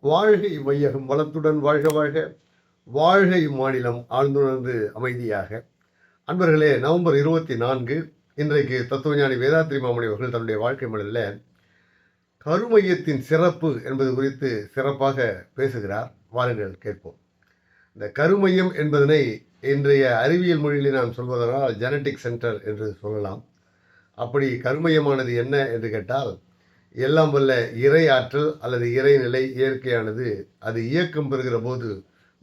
வாழ்கை இவ்வையகம் வளத்துடன் வாழ்க வாழ்க. வாழ்கை இம்மாநிலம் ஆழ்ந்துணர்ந்து அமைதியாக. அன்பர்களே நவம்பர் இருபத்தி நான்கு இன்றைக்கு தத்துவஞானி வேதாத்ரி மாமணி அவர்கள் தன்னுடைய வாழ்க்கை மடலில் கருமையத்தின் சிறப்பு என்பது குறித்து சிறப்பாக பேசுகிறார். வாருங்கள் கேட்போம். இந்த கருமையம் என்பதனை இன்றைய அறிவியல் மொழியில் நாம் சொல்வதனால் ஜெனட்டிக் சென்டர் என்று சொல்லலாம். அப்படி கருமையமானது என்ன என்று கேட்டால் எல்லாம் வல்ல இறை ஆற்றல் அல்லது இறைநிலை இயற்கையானது அது இயக்கம் பெறுகிற போது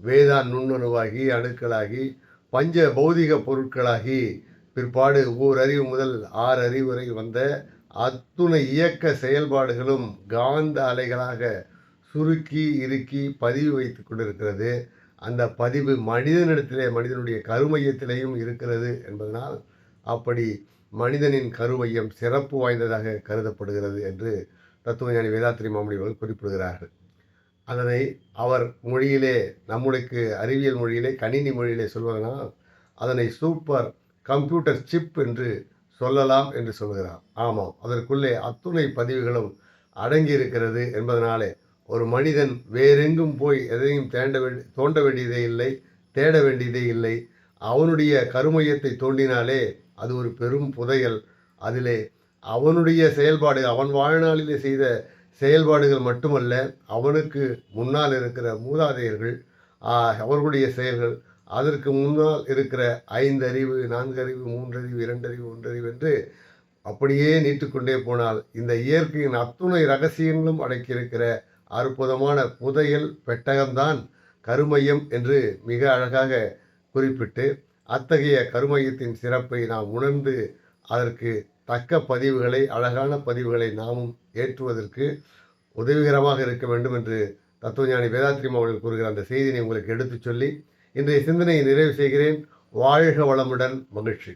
வேதான் நுண்ணுணவாகி அணுக்களாகி பஞ்ச பௌதிக பொருட்களாகி பிற்பாடு ஓர் அறிவு முதல் ஆறு அறிவு வரை வந்த அத்துணை இயக்க செயல்பாடுகளும் காந்த அலைகளாக சுருக்கி இறுக்கி பதிவு வைத்து கொண்டிருக்கிறது. அந்த பதிவு மனிதனிடத்திலே மனிதனுடைய கருமையத்திலேயும் இருக்கிறது என்பதனால் அப்படி மனிதனின் கருமையம் சிறப்பு வாய்ந்ததாக கருதப்படுகிறது என்று தத்துவஞானி வேதாத்திரி மாமணி அவர்கள் குறிப்பிடுகிறார்கள். அதனை அவர் மொழியிலே நம்முடைய அறிவியல் மொழியிலே கணினி மொழியிலே சொல்வதனால் அதனை சூப்பர் கம்ப்யூட்டர் சிப் என்று சொல்லலாம் என்று சொல்கிறார். ஆமாம் அதற்குள்ளே அத்துணை பதிவுகளும் அடங்கி இருக்கிறது என்பதனாலே ஒரு மனிதன் வேறெங்கும் போய் எதையும் தேண்ட வேண்டி தோண்ட வேண்டியதே இல்லை தேட வேண்டியதே இல்லை அவனுடைய கருமையத்தை தோண்டினாலே அது ஒரு பெரும் புதையல். அதிலே அவனுடைய செயல்பாடு அவன் வாழ்நாளிலே செய்த செயல்பாடுகள் மட்டுமல்ல அவனுக்கு முன்னால் இருக்கிற மூதாதையர்கள் அவர்களுடைய செயல்கள் அதற்கு முன்னால் இருக்கிற ஐந்தறிவு நான்கறிவு அறிவு மூன்றறிவு இரண்டறிவு ஒன்றறிவு என்று அப்படியே நீட்டுக்கொண்டே போனால் இந்த இயற்கையின் அத்துணை ரகசியங்களும் அடக்கியிருக்கிற அற்புதமான புதையல் பெட்டகம்தான் கருமையம் என்று மிக அழகாக குறிப்பிட்டு அத்தகைய கருமையத்தின் சிறப்பை நாம் உணர்ந்து அதற்கு தக்க பதிவுகளை அழகான பதிவுகளை நாமும் ஏற்றுவதற்கு உதவிகரமாக இருக்க வேண்டும் என்று தத்துவஞானி வேதாத்ரி அவர்கள் கூறுகிற அந்த செய்தியை உங்களுக்கு எடுத்துச் சொல்லி இன்றைய சிந்தனையை நிறைவு செய்கிறேன். வாழ்க வளமுடன் மகிழ்ச்சி.